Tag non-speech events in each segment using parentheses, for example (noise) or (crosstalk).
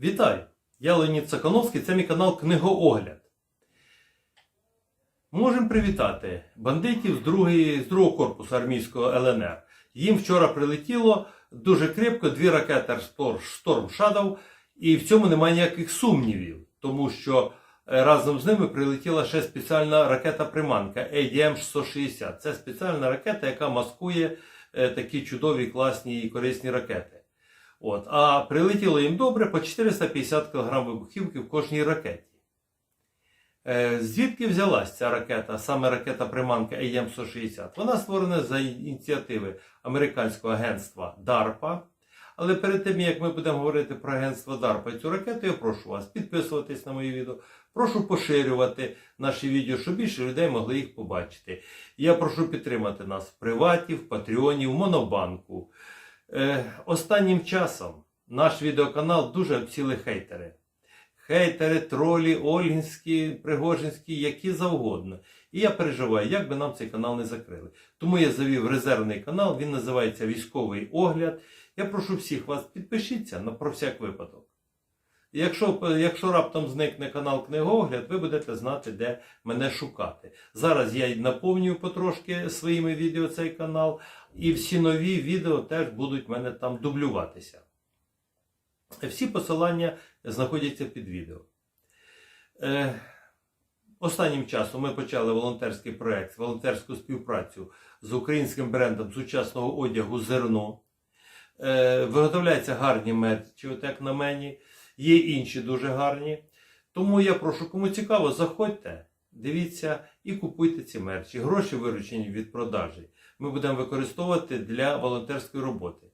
Вітаю! Я Леонід Сакановський, це мій канал Книгоогляд. Можемо привітати бандитів з, другої, з другого корпусу армійського ЛНР. Їм вчора прилетіло дуже крепко дві ракети Storm Shadow, і в цьому немає ніяких сумнівів, тому що е, разом з ними прилетіла ще спеціальна ракета-приманка ADM-660. Це спеціальна ракета, яка маскує е, такі чудові, класні і корисні ракети. От. А прилетіло їм добре по 450 кг вибухівки в кожній ракеті. Е, Звідки взялась ця ракета, саме ракета-приманка AM-160? Вона створена за ініціативи американського агентства DARPA. Але перед тим, як ми будемо говорити про агентство DARPA і цю ракету, я прошу вас підписуватись на мої відео, прошу поширювати наші відео, щоб більше людей могли їх побачити. Я прошу підтримати нас в приваті, в Патреоні, в Монобанку. Е, останнім часом наш відеоканал дуже обсіли хейтери. Хейтери, тролі, Ольгінські, Пригожинські, які завгодно. І я переживаю, як би нам цей канал не закрили. Тому я завів резервний канал, він називається Військовий огляд. Я прошу всіх вас підпишіться на про всяк випадок. Якщо, якщо раптом зникне канал Книгоогляд, ви будете знати, де мене шукати. Зараз я наповнюю потрошки своїми відео цей канал, і всі нові відео теж будуть в мене там дублюватися. Всі посилання знаходяться під відео. Е, останнім часом ми почали волонтерський проект, волонтерську співпрацю з українським брендом сучасного одягу Зерно. Е, виготовляються гарні мерчі, от як на мені. Є інші дуже гарні. Тому я прошу, кому цікаво, заходьте, дивіться і купуйте ці мерчі. Гроші виручені від продажі ми будемо використовувати для волонтерської роботи.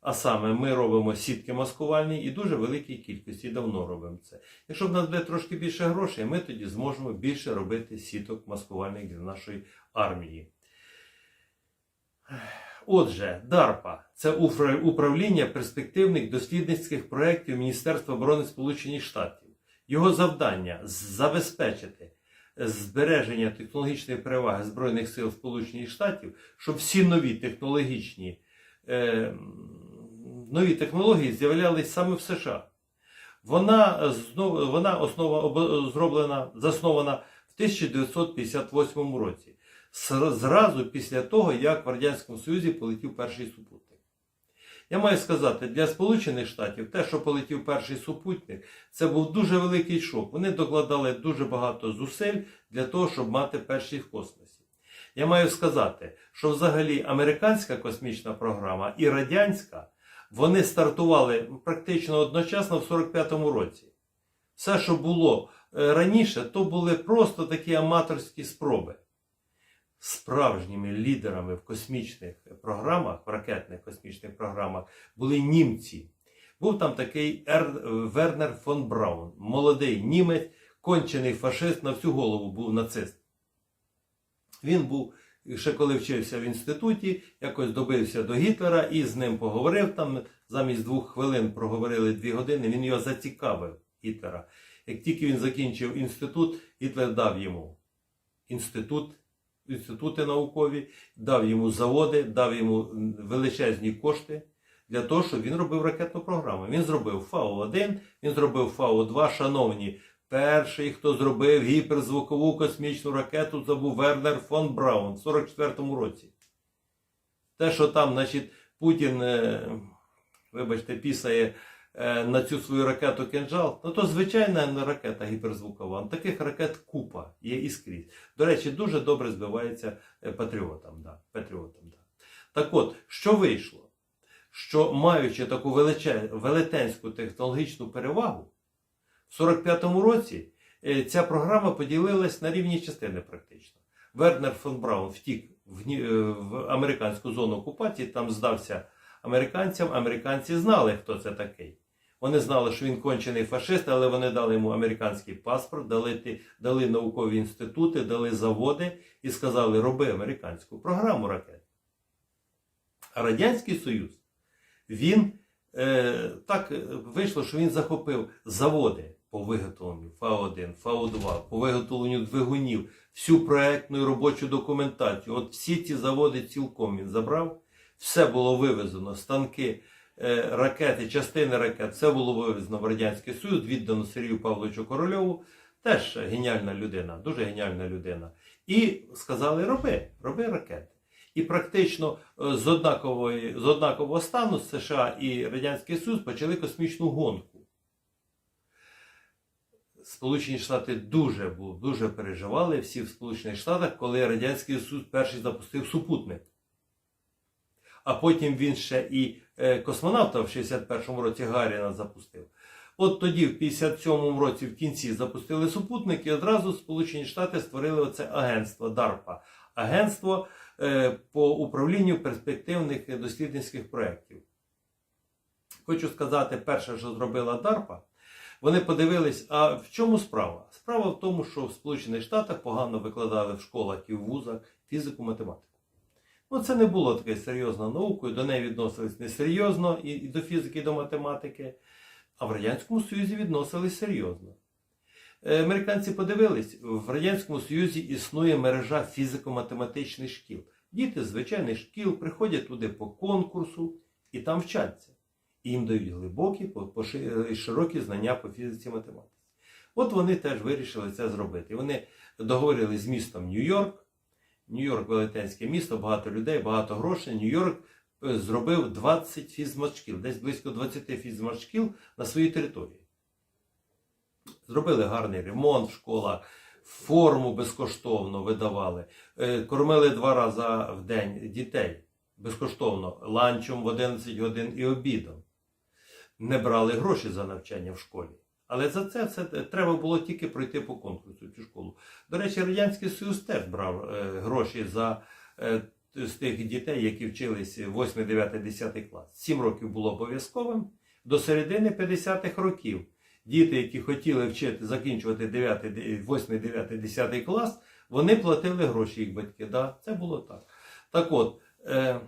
А саме ми робимо сітки маскувальні і дуже великій кількості давно робимо це. Якщо в нас буде трошки більше грошей, ми тоді зможемо більше робити сіток маскувальних для нашої армії. Отже, DARPA – це управління перспективних дослідницьких проєктів Міністерства оборони Сполучених Штатів. Його завдання забезпечити збереження технологічної переваги Збройних сил Сполучених Штатів, щоб всі нові технологічні е, нові технології з'являлись саме в США. Вона, вона основа, зроблена, заснована в 1958 році, зразу після того, як в Радянському Союзі полетів перший супутник. Я маю сказати, для Сполучених Штатів те, що полетів перший супутник, це був дуже великий шок. Вони докладали дуже багато зусиль для того, щоб мати перший в космосі. Я маю сказати, що взагалі американська космічна програма і радянська вони стартували практично одночасно в 45-му році. Все, що було е, раніше, то були просто такі аматорські спроби. Справжніми лідерами в космічних програмах, в ракетних космічних програмах були німці. Був там такий Ер... Вернер фон Браун, молодий німець, кончений фашист, на всю голову був нацист. Він був, ще коли вчився в інституті, якось добився до Гітлера і з ним поговорив там. Замість двох хвилин проговорили дві години. Він його зацікавив, Гітлера. Як тільки він закінчив інститут, Гітлер дав йому інститут, інститути наукові, дав йому заводи, дав йому величезні кошти для того, щоб він робив ракетну програму. Він зробив Фау-1, він зробив Фау-2. Шановні, перший, хто зробив гіперзвукову космічну ракету, це був Вернер фон Браун в 44-му році. Те, що там, значить, Путін, е, вибачте, пісає на цю свою ракету кинжал, ну то звичайна ракета гіперзвукова. Таких ракет купа є і скрізь. До речі, дуже добре збивається е, патріотам. Да, патріотам да. Так от, що вийшло? Що маючи таку велетенську технологічну перевагу, в 45-му році е, ця програма поділилась на рівні частини практично. Вернер фон Браун втік е, в американську зону окупації, там здався американцям. Американці знали, хто це такий. Вони знали, що він кончений фашист, але вони дали йому американський паспорт, дали, дали наукові інститути, дали заводи і сказали, роби американську програму ракет. А Радянський Союз, він е, так е, вийшло, що він захопив заводи по виготовленню Фау-1, Фау-2, по виготовленню двигунів, всю проектну і робочу документацію. От всі ці заводи цілком він забрав, все було вивезено, станки ракети, частини ракет, все було вивезено в Радянський Союз, віддано Сергію Павловичу Корольову. Теж геніальна людина, дуже геніальна людина. І сказали: роби, роби ракети. І практично е, з, однакової, з однакового стану США і Радянський Союз почали космічну гонку. Сполучені Штати дуже, дуже переживали всі в Сполучених Штатах, коли Радянський Союз перший запустив супутник. А потім він ще і е, космонавта в 61-му році Гарріна запустив. От тоді, в 57-му році, в кінці запустили супутник, і одразу Сполучені Штати створили оце агентство DARPA. Агентство е, по управлінню перспективних дослідницьких проєктів. Хочу сказати, перше, що зробила DARPA, вони подивились, а в чому справа? Справа в тому, що в Сполучених Штатах погано викладали в школах і в вузах фізику, математику. Ну, це не було такою серйозною наукою, до неї відносились несерйозно і, і до фізики, і до математики, а в Радянському Союзі відносились серйозно. Е, Американці подивились, в Радянському Союзі існує мережа фізико-математичних шкіл. Діти з звичайних шкіл приходять туди по конкурсу і там вчаться. І їм дають глибокі, широкі знання по фізиці математиці. От вони теж вирішили це зробити. Вони договорились з містом Нью-Йорк. Нью-Йорк велетенське місто, багато людей, багато грошей. Нью-Йорк е, зробив 20 фізматшкіл, десь близько 20 фізматшкіл на своїй території. Зробили гарний ремонт в школах, форму безкоштовно видавали, е, кормили два рази в день дітей безкоштовно, ланчом в 11 годин і обідом. Не брали гроші за навчання в школі. Але за це все треба було тільки пройти по конкурсу цю школу. До речі, Радянський Союз теж брав е, гроші за е, з тих дітей, які вчились 8, 9, 10 клас. 7 років було обов'язковим. До середини 50-х років діти, які хотіли вчити, закінчувати 9, 8, 9, 10 клас, вони платили гроші їх батьки. Да, це було так. Так от, е,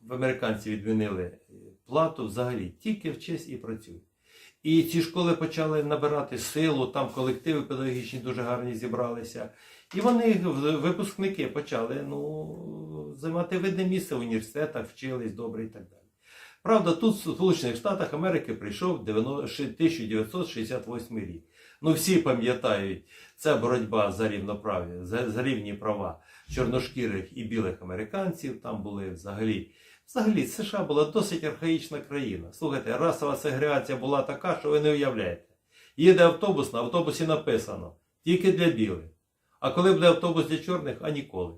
в американці відмінили плату взагалі, тільки вчись і працюй. І ці школи почали набирати силу, там колективи педагогічні дуже гарні зібралися. І вони, випускники, почали ну, займати видне місце в університетах, вчились добре і так далі. Правда, тут в Сполучених Штатах Америки прийшов 1968 рік. Ну, всі пам'ятають, це боротьба за рівноправ'я, за, за рівні права чорношкірих і білих американців. Там були взагалі. Взагалі, США була досить архаїчна країна. Слухайте, расова сегрегація була така, що ви не уявляєте. Їде автобус, на автобусі написано тільки для білих. А коли буде автобус для чорних, а ніколи.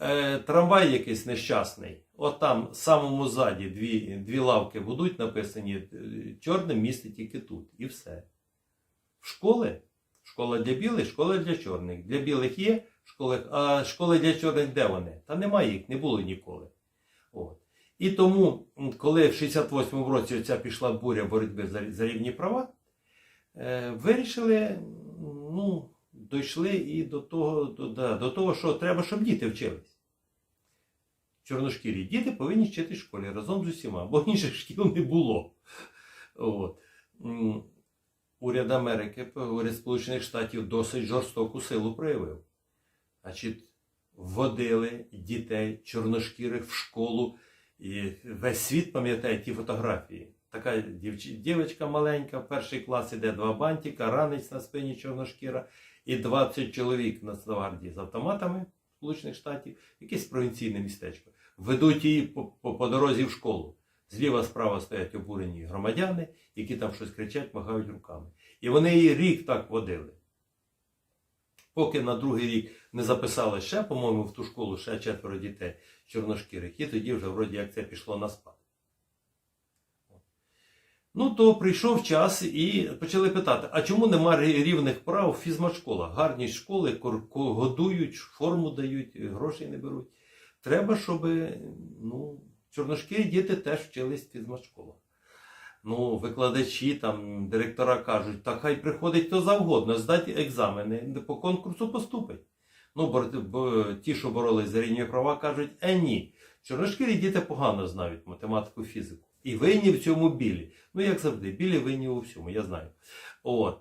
Е, трамвай якийсь нещасний. От там, в самому ззаді, дві, дві лавки будуть написані е, чорне місце тільки тут. І все. Школи. Школа для білих, школа для чорних. Для білих є школи, а школи для чорних де вони? Та немає їх, не було ніколи. От. І тому, коли в 68-му році оця пішла буря боротьби за, за рівні права, е, вирішили, ну, дійшли і до того, до, да, до того, що треба, щоб діти вчились. Чорношкірі діти повинні вчити в школі разом з усіма, бо інших шкіл не було. От. Уряд Америки, уряд Сполучених Штатів досить жорстоку силу проявив. Значить, вводили дітей чорношкірих в школу. І весь світ пам'ятає ті фотографії. Така дівч... дівчинка маленька, в перший клас іде два бантика, ранець на спині чорношкіра, і 20 чоловік на Нацгвардії з автоматами Сполучених Штатів, якесь провінційне містечко. Ведуть її по, по, по дорозі в школу. Зліва справа стоять обурені громадяни, які там щось кричать, махають руками. І вони її рік так водили. Поки на другий рік не записали ще, по-моєму, в ту школу ще четверо дітей чорношкірих, і тоді вже вроді як це пішло на спад. Ну, то прийшов час і почали питати: а чому нема рівних прав в фізмат-школах? Гарні школи годують, форму дають, грошей не беруть. Треба, щоб ну, чорношкірі діти теж вчились в фізмат-школах. Ну, викладачі, там, директора кажуть, так хай приходить хто завгодно, здати екзамени, по конкурсу поступить. Ну, бо, бо ті, що боролись за рівні права, кажуть, е ні. Чорношкірі діти погано знають математику, фізику. І винні в цьому білі. Ну, як завжди, білі винні у всьому, я знаю. От.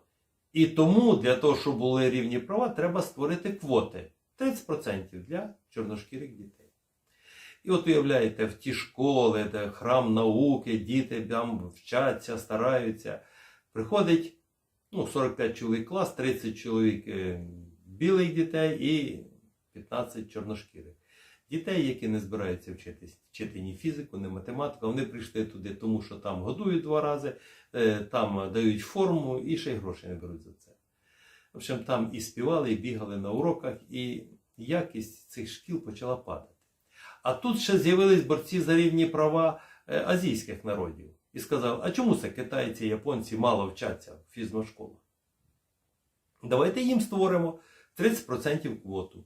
І тому для того, щоб були рівні права, треба створити квоти 30% для чорношкірих дітей. І от уявляєте, в ті школи, де храм науки, діти там вчаться, стараються. Приходить ну, 45 чоловік клас, 30 чоловік е, білих дітей і 15 чорношкірих. Дітей, які не збираються вчитись, вчити ні фізику, ні математику, вони прийшли туди, тому що там годують два рази, е, там дають форму і ще й гроші не беруть за це. В общем, там і співали, і бігали на уроках, і якість цих шкіл почала падати. А тут ще з'явились борці за рівні права е, азійських народів. І сказав, а чому це китайці, японці мало вчаться в фізношколах? Давайте їм створимо 30% квоту.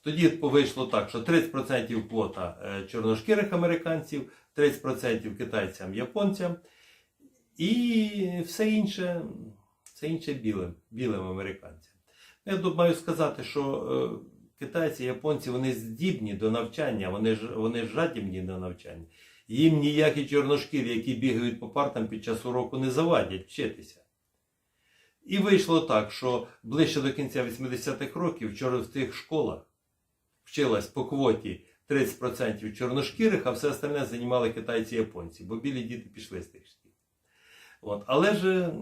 Тоді вийшло так, що 30% квота е, чорношкірих американців, 30% китайцям, японцям, і все інше, все інше білим, білим американцям. Я тут маю сказати, що е, китайці, японці вони здібні до навчання, вони вони жадібні до навчання. Їм ніякі чорношкірі, які бігають по партам під час уроку, не завадять вчитися. І вийшло так, що ближче до кінця 80-х років вчора в тих школах вчилась по квоті 30% чорношкірих, а все остальне займали китайці і японці, бо білі діти пішли з тих шкіл. От. Але ж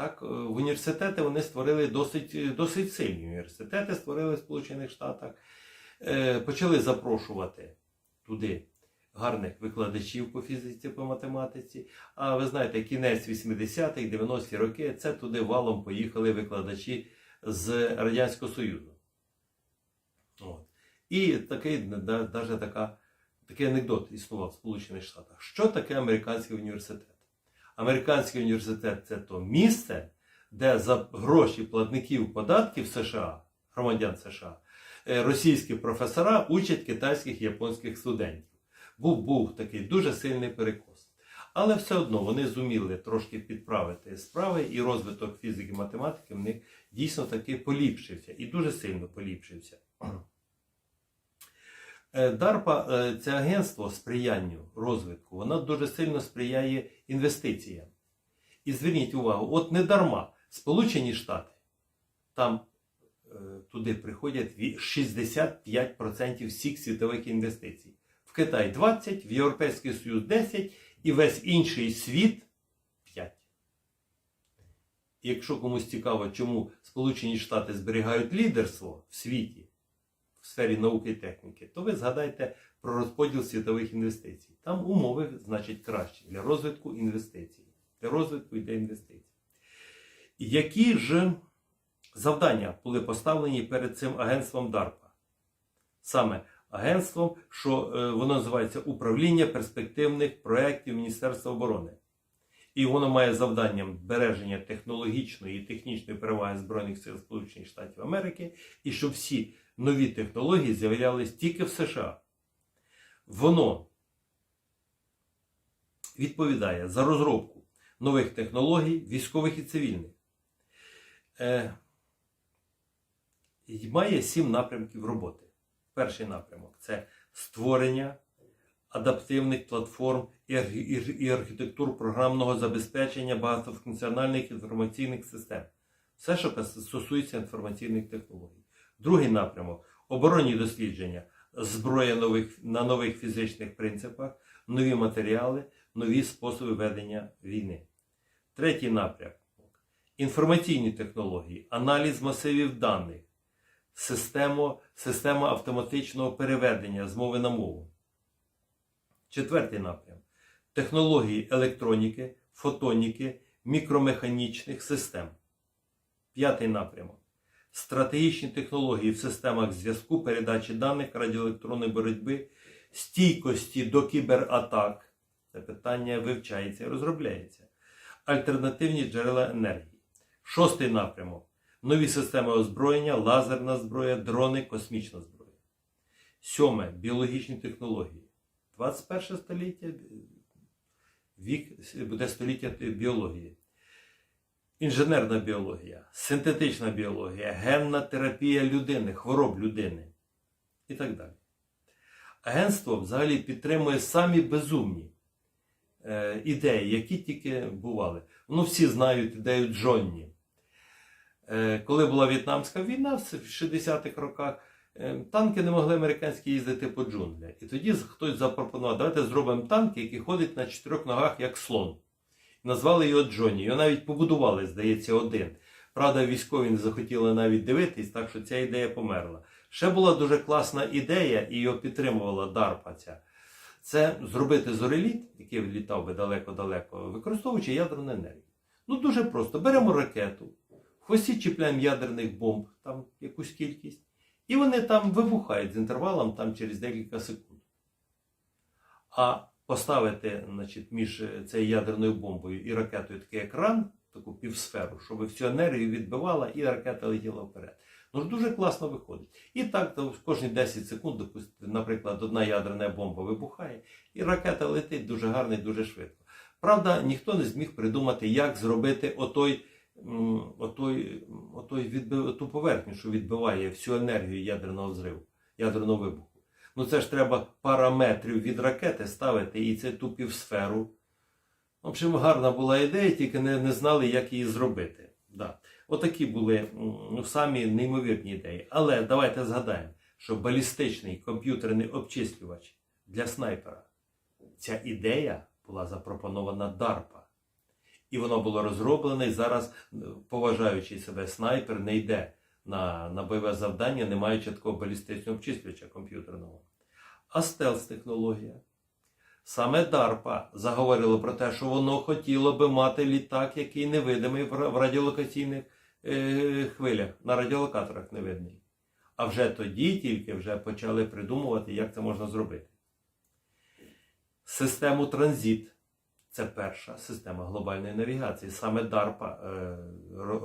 так, е, в університети вони створили досить, досить сильні університети, створили в Сполучених Штатах, Е, почали запрошувати туди гарних викладачів по фізиці, по математиці. А ви знаєте, кінець 80-х, 90-ті роки це туди валом поїхали викладачі з Радянського Союзу. От. І такий, даже така, такий анекдот існував в Сполучених Штатах. Що таке американський університет? Американський університет це то місце, де за гроші платників податків США, громадян США, е, російські професора учать китайських і японських студентів. Був, був такий дуже сильний перекос. Але все одно вони зуміли трошки підправити справи, і розвиток фізики і математики в них дійсно таки поліпшився і дуже сильно поліпшився. Е, DARPA, е, це агентство сприянню розвитку, воно дуже сильно сприяє інвестиціям. І зверніть увагу, от не дарма Сполучені Штати, там е, туди приходять 65% всіх світових інвестицій. В Китай 20, в Європейський Союз 10 і весь інший світ 5. І якщо комусь цікаво, чому Сполучені Штати зберігають лідерство в світі сфері науки і техніки, то ви згадайте про розподіл світових інвестицій. Там умови, значить, кращі для розвитку інвестицій. Для розвитку і для інвестицій. Які ж завдання були поставлені перед цим агентством DARPA? Саме агентством, що е, воно називається Управління перспективних проєктів Міністерства оборони. І воно має завданням збереження технологічної і технічної переваги Збройних сил Сполучених Штатів Америки, і щоб всі нові технології з'являлись тільки в США. Воно відповідає за розробку нових технологій, військових і цивільних. Е, має сім напрямків роботи. Перший напрямок це створення адаптивних платформ і архі- і- і архітектур програмного забезпечення багатофункціональних інформаційних систем. Все, що стосується інформаційних технологій. Другий напрямок оборонні дослідження, зброя нових, на нових фізичних принципах, нові матеріали, нові способи ведення війни. Третій напрямок інформаційні технології, аналіз масивів даних, систему, система автоматичного переведення з мови на мову. Четвертий напрям технології електроніки, фотоніки, мікромеханічних систем. П'ятий напрямок стратегічні технології в системах зв'язку, передачі даних, радіоелектронної боротьби, стійкості до кібератак. Це питання вивчається і розробляється. Альтернативні джерела енергії. Шостий напрямок нові системи озброєння, лазерна зброя, дрони, космічна зброя. Сьоме біологічні технології. 21 століття вік буде століття біології. Інженерна біологія, синтетична біологія, генна терапія людини, хвороб людини і так далі. Агентство взагалі підтримує самі безумні е, ідеї, які тільки бували. Ну, всі знають ідею Джонні. Е, коли була В'єтнамська війна в 60-х роках, е, танки не могли американські їздити по джунглях. І тоді хтось запропонував, давайте зробимо танк, який ходить на чотирьох ногах, як слон. Назвали його Джонні. Його навіть побудували, здається, один. Правда, військові не захотіли навіть дивитись, так що ця ідея померла. Ще була дуже класна ідея, і його підтримувала DARPA ця. Це зробити зореліт, який літав би далеко-далеко, використовуючи ядерну енергію. Ну дуже просто. Беремо ракету, в хвості чіпляємо ядерних бомб, там якусь кількість, і вони там вибухають з інтервалом там, через декілька секунд. А поставити значить, між е, цією ядерною бомбою і ракетою такий екран, таку півсферу, щоб всю енергію відбивала і ракета летіла вперед. Ну ж дуже класно виходить. І так то кожні 10 секунд, допустимо, наприклад, одна ядерна бомба вибухає, і ракета летить дуже гарно і дуже швидко. Правда, ніхто не зміг придумати, як зробити отой, отой, отой відбив, ту поверхню, що відбиває всю енергію ядерного взриву, ядерного вибуху. Ну це ж треба параметрів від ракети ставити і це ту півсферу. В общем, гарна була ідея, тільки не, не знали, як її зробити. Да. Отакі були ну, самі неймовірні ідеї. Але давайте згадаємо, що балістичний комп'ютерний обчислювач для снайпера. Ця ідея була запропонована DARPA. І воно було розроблене, і зараз е, поважаючий себе снайпер не йде на, на бойове завдання, не маючи такого балістичного обчислювача комп'ютерного. А стелс-технологія. Саме DARPA заговорило про те, що воно хотіло би мати літак, який невидимий в радіолокаційних е, хвилях, на радіолокаторах невидний. А вже тоді тільки вже почали придумувати, як це можна зробити. Систему транзит це перша система глобальної навігації. Саме DARPA е,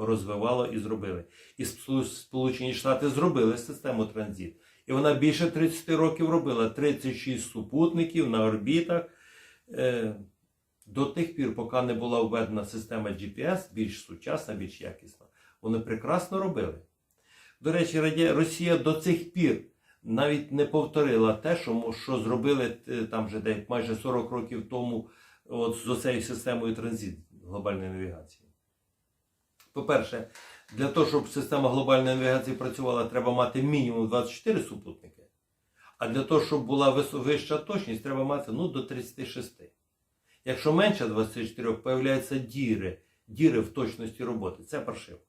розвивало і зробили. І Сполучені Штати зробили систему транзит. І вона більше 30 років робила 36 супутників на орбітах. Е, До тих пір, поки не була введена система GPS, більш сучасна, більш якісна, вони прекрасно робили. До речі, Росія до цих пір навіть не повторила те, що, зробили е, там вже де, майже 40 років тому от, з цією системою транзит глобальної навігації. По-перше, для того, щоб система глобальної навігації працювала, треба мати мінімум 24 супутники. А для того, щоб була вища точність, треба мати ну, до 36. Якщо менше 24, появляються діри, діри в точності роботи. Це паршиво.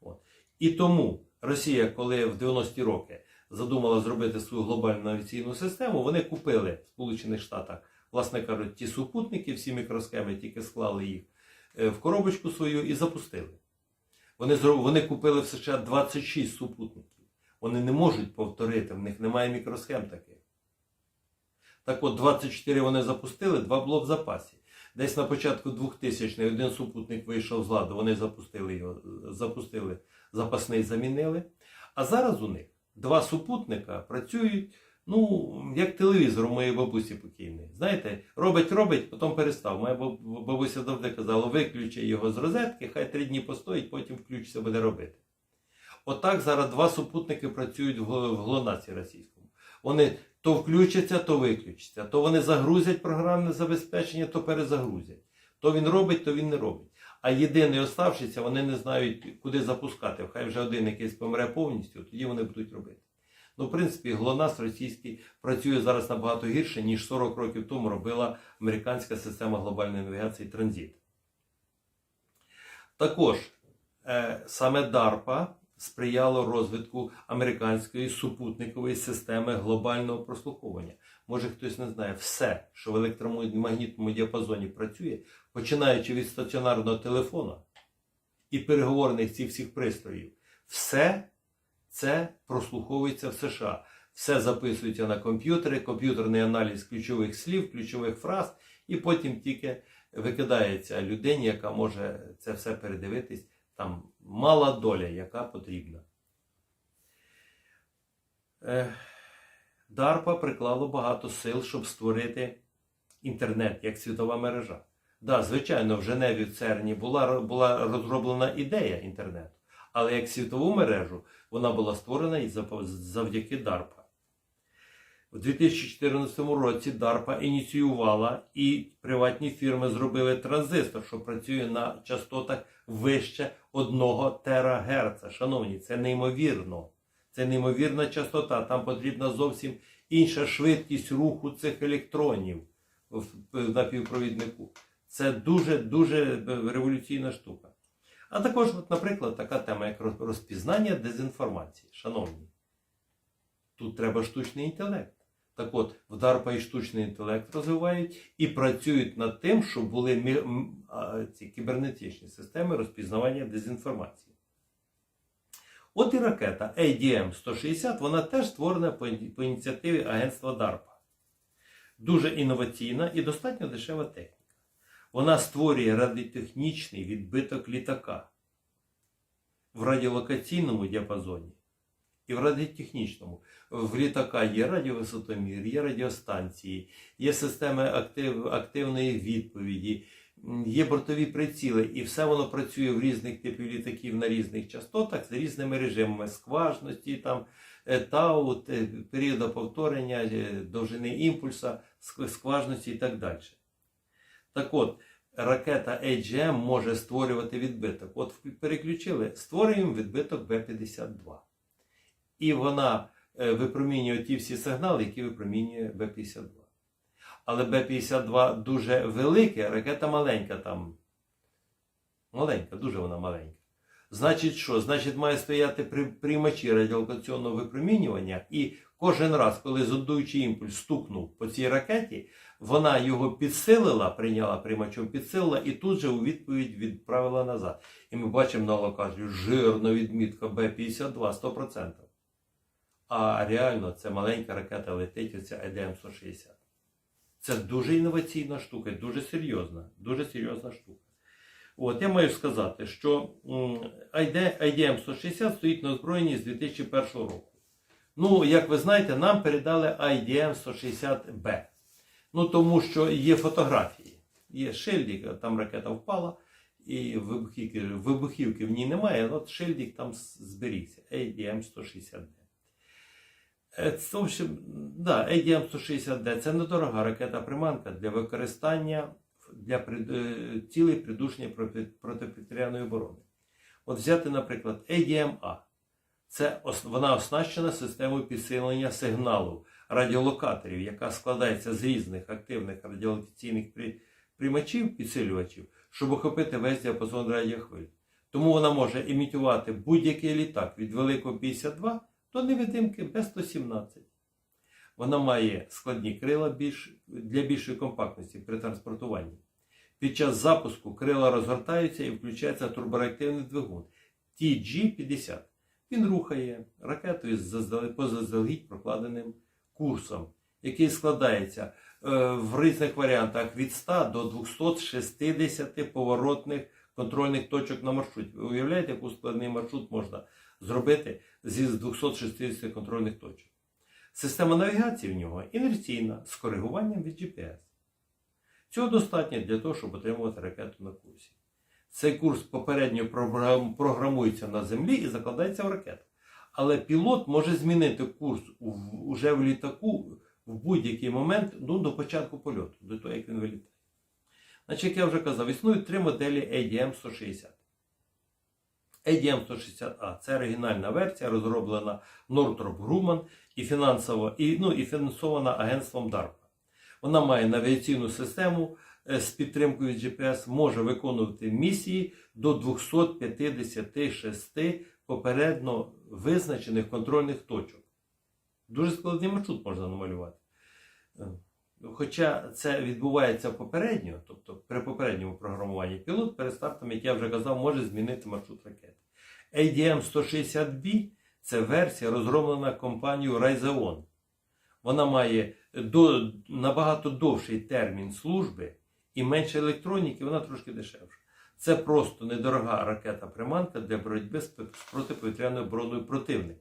От. І тому Росія, коли в 90-ті роки задумала зробити свою глобальну навігаційну систему, вони купили в Сполучених Штатах, власне кажуть, ті супутники, всі мікросхеми, тільки склали їх е, в коробочку свою і запустили. Вони, вони купили в США 26 супутників. Вони не можуть повторити, в них немає мікросхем таких. Так от 24 вони запустили, два було в запасі. Десь на початку 2000-х один супутник вийшов з ладу, вони запустили його, запустили запасний, замінили. А зараз у них два супутника працюють, ну, як телевізор у моєї бабусі покійної. Знаєте, робить, робить, потім перестав. Моя бабуся завжди казала, виключи його з розетки, хай три дні постоїть, потім включиться, буде робити. Отак зараз два супутники працюють в гл- в ГЛОНАСі російському. Вони то включаться, то виключаться. То вони загрузять програмне забезпечення, то перезагрузять. То він робить, то він не робить. А єдиний оставшися, вони не знають, куди запускати. Хай вже один якийсь помре повністю, тоді вони будуть робити. Ну, в принципі, ГЛОНАСС російський працює зараз набагато гірше, ніж 40 років тому робила американська система глобальної навігації Транзит. Також е, саме DARPA сприяло розвитку американської супутникової системи глобального прослуховування. Може хтось не знає, все, що в електромагнітному діапазоні працює, починаючи від стаціонарного телефона і переговорних цих всіх пристроїв, все це прослуховується в США. Все записується на комп'ютери, комп'ютерний аналіз ключових слів, ключових фраз, і потім тільки викидається людині, яка може це все передивитись. Там мала доля, яка потрібна. Е, DARPA приклало багато сил, щоб створити інтернет як світова мережа. Да, звичайно, в Женеві в ЦЕРНі була, була розроблена ідея інтернету, але як світову мережу вона була створена і завдяки DARPA. У 2014 році DARPA ініціювала і приватні фірми зробили транзистор, що працює на частотах вище 1 ТГц. Шановні, це неймовірно. Це неймовірна частота, там потрібна зовсім інша швидкість руху цих електронів в напівпровіднику. Це дуже-дуже революційна штука. А також, от, наприклад, така тема, як розпізнання дезінформації. Шановні, тут треба штучний інтелект. Так от, в DARPA і штучний інтелект розвивають і працюють над тим, щоб були мі- ці кібернетичні системи розпізнавання дезінформації. От і ракета ADM-160, вона теж створена по, ініціативі агентства DARPA. Дуже інноваційна і достатньо дешева техніка. Вона створює радіотехнічний відбиток літака в радіолокаційному діапазоні і в радіотехнічному. В літака є радіовисотомір, є радіостанції, є системи актив, активної відповіді, є бортові приціли, і все воно працює в різних типів літаків на різних частотах з різними режимами скважності, там, е, тау, періоду повторення, е, довжини імпульса, скважності і так далі. Так от, ракета AGM може створювати відбиток. От переключили, створюємо відбиток Б-52. І вона е, випромінює ті всі сигнали, які випромінює Б-52. Але Б-52 дуже велике, ракета маленька там. Маленька, дуже вона маленька. Значить, що? Значить, має стояти при приймачі радіолокаційного випромінювання, і кожен раз, коли зондуючий імпульс стукнув по цій ракеті, вона його підсилила, прийняла приймачом, підсилила і тут же у відповідь відправила назад. І ми бачимо на локацію жирна відмітка Б-52 100%. А реально це маленька ракета летить, оця ЕДМ-160. Це дуже інноваційна штука, дуже серйозна, дуже серйозна штука. От, я маю сказати, що IDM-160 стоїть на озброєнні з 2001 року. Ну, як ви знаєте, нам передали IDM-160B. Ну, тому що є фотографії. Є шильдик, там ракета впала, і вибухівки, вибухівки в ній немає, от шильдик там зберігся. ADM-160D. Е, Це, в общем, да, ADM-160D це недорога ракета-приманка для використання для е, цілей придушення проти- протиповітряної оборони. От взяти, наприклад, ADM-A. Це вона оснащена системою підсилення сигналу радіолокаторів, яка складається з різних активних радіолокаційних приймачів, підсилювачів, щоб охопити весь діапазон радіохвиль. Тому вона може імітувати будь-який літак від великого 52 до невидимки Б-117. Вона має складні крила для більшої компактності при транспортуванні. Під час запуску крила розгортаються і включається турбореактивний двигун TG-50. Він рухає ракетою з заздале- прокладеним курсом, який складається е, в різних варіантах від 100 до 260 поворотних контрольних точок на маршруті. Ви уявляєте, який складний маршрут можна зробити зі 260 контрольних точок? Система навігації в нього інерційна з коригуванням від GPS. Цього достатньо для того, щоб отримувати ракету на курсі. Цей курс попередньо програмується на землі і закладається в ракету. Але пілот може змінити курс уже в літаку в будь-який момент ну, до початку польоту, до того, як він вилітає. Значить, як я вже казав, існують три моделі ADM-160. ADM-160A це оригінальна версія, розроблена Northrop Grumman і, фінансово, і, ну, і фінансована агентством DARPA. Вона має навігаційну систему з підтримкою GPS, може виконувати місії до 256 попередньо визначених контрольних точок. Дуже складний маршрут можна намалювати. Е, Хоча це відбувається попередньо, тобто при попередньому програмуванні, пілот перед стартом, як я вже казав, може змінити маршрут ракети. ADM-160B це версія, розроблена компанією Raizeon. Вона має до, набагато довший термін служби і менше електроніки, вона трошки дешевша. Це просто недорога ракета-приманка для боротьби з протиповітряною обороною противника.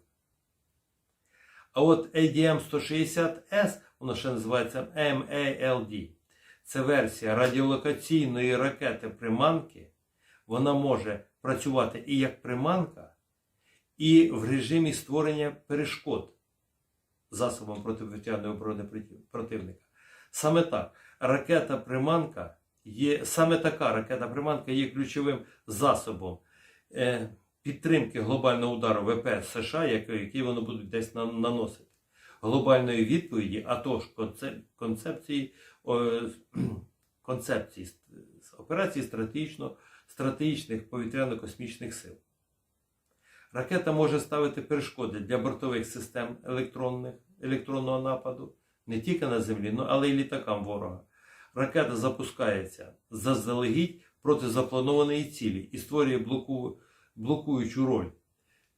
А от ADM-160S, воно ще називається MALD. Це версія радіолокаційної ракети приманки. Вона може працювати і як приманка, і в режимі створення перешкод засобом протиповітряної оборони противника. Саме так, ракета-приманка є, саме така ракета-приманка є ключовим засобом е, підтримки глобального удару ВП США, який, вони будуть десь наносити. Глобальної відповіді, а тож конце- концепції, (clears throat) концепції операції стратегічно, стратегічних повітряно-космічних сил. Ракета може ставити перешкоди для бортових систем електронних, електронного нападу не тільки на землі, ну, але й літакам ворога. Ракета запускається заздалегідь проти запланованої цілі і створює блоку, блокуючу роль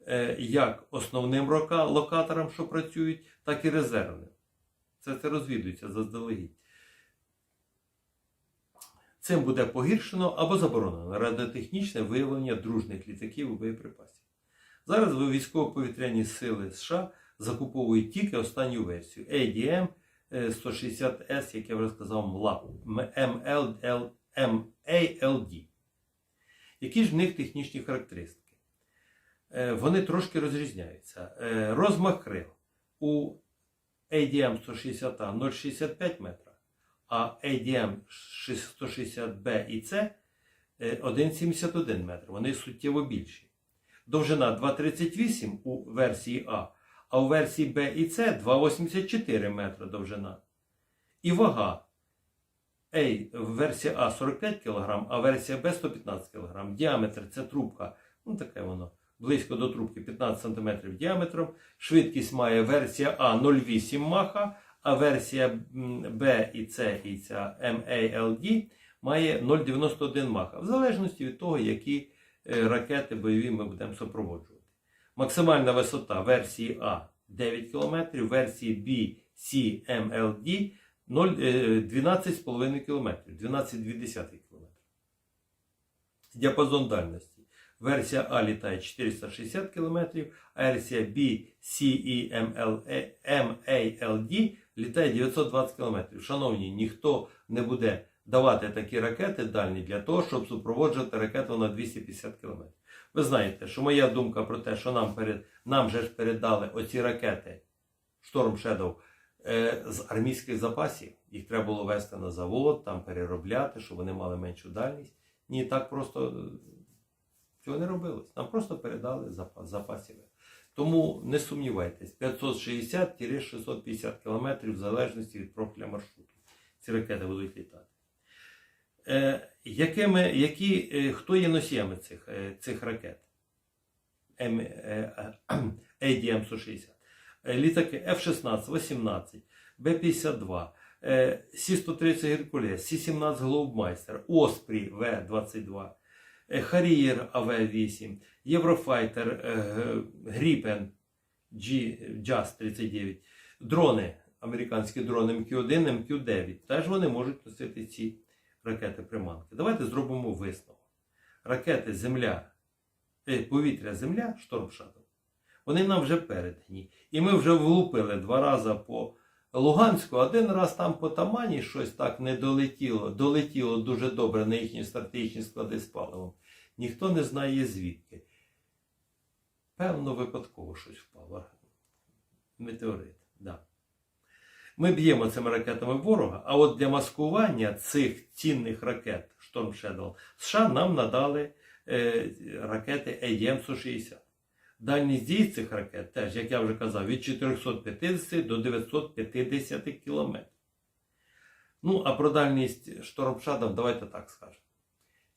е, як основним рока- локаторам, що працюють, так і резервним. Це, це розвідується заздалегідь. Цим буде погіршено або заборонено радіотехнічне виявлення дружних літаків і боєприпасів. Зараз військово-повітряні сили США закуповують тільки останню версію ADM 160S, як я вже сказав, МЛАП, MLL, MALD. Які ж в них технічні характеристики? Е, Вони трошки розрізняються. Е, Розмах крил у ADM 160A 0,65 метра, а ADM 160B і C е, 1,71 метр. Вони суттєво більші. Довжина 2,38 у версії А, а у версії Б і С 2,84 метра довжина. І вага. A, версія А 45 кг, а версія Б 115 кг. Діаметр це трубка, ну таке воно, близько до трубки 15 см діаметром. Швидкість має версія А 0,8 маха, а версія Б і С і ця MALD має 0,91 маха, в залежності від того, які е, ракети бойові ми будемо супроводжувати. Максимальна висота версії А 9 км, версії B, C, MLD 0, е, 12,5 км, 12,2 км. Діапазон дальності. Версія А літає 460 км, а версія B, C е, MALD літає 920 км. Шановні, ніхто не буде давати такі ракети дальні для того, щоб супроводжувати ракету на 250 км. Ви знаєте, що моя думка про те, що нам, перед, нам же ж передали оці ракети Storm Shadow е, з армійських запасів. Їх треба було вести на завод, там переробляти, щоб вони мали меншу дальність. Ні, так просто е, цього не робилось. Нам просто передали запас, запасів. Тому не сумнівайтесь, 560-650 км в залежності від профіля маршруту. Ці ракети будуть літати. Е, якими, які, е, хто є носіями цих, е, цих ракет? М, е, е, ADM-160. Е, Літаки F-16, 18, Б-52, е, Сі-130 Геркулес, Сі-17 Глоубмайстер, Оспрі В-22, е, Харієр АВ-8, Єврофайтер, Гріпен JAS-39, дрони, американські дрони МК-1, МК-9. Теж вони можуть носити ці ракети-приманки. Давайте зробимо висновок. Ракети Земля, е, повітря Земля, Шторм Shadow, вони нам вже передані. І ми вже влупили два рази по Луганську, один раз там по Тамані щось так не долетіло, долетіло дуже добре на їхні стратегічні склади з паливом. Ніхто не знає звідки. Певно, випадково щось впало. Метеорит. Да. Ми б'ємо цими ракетами ворога, а от для маскування цих цінних ракет Storm Shadow США нам надали е, ракети ADM-160. Дальність дії цих ракет теж, як я вже казав, від 450 до 950 кілометрів. Ну, а про дальність Storm Shadow давайте так скажемо.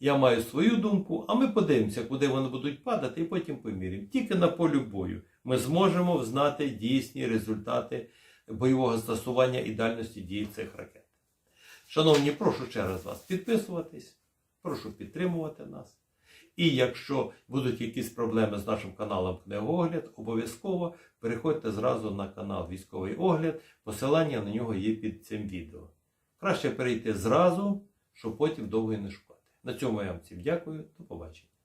Я маю свою думку, а ми подивимося, куди вони будуть падати, і потім поміряємо. Тільки на полі бою ми зможемо знати дійсні результати бойового застосування і дальності дії цих ракет. Шановні, прошу ще раз вас підписуватись, прошу підтримувати нас. І якщо будуть якісь проблеми з нашим каналом Книгоогляд, обов'язково переходьте зразу на канал Військовий огляд. Посилання на нього є під цим відео. Краще перейти зразу, щоб потім довго не шукати. На цьому я вам всім дякую. До побачення.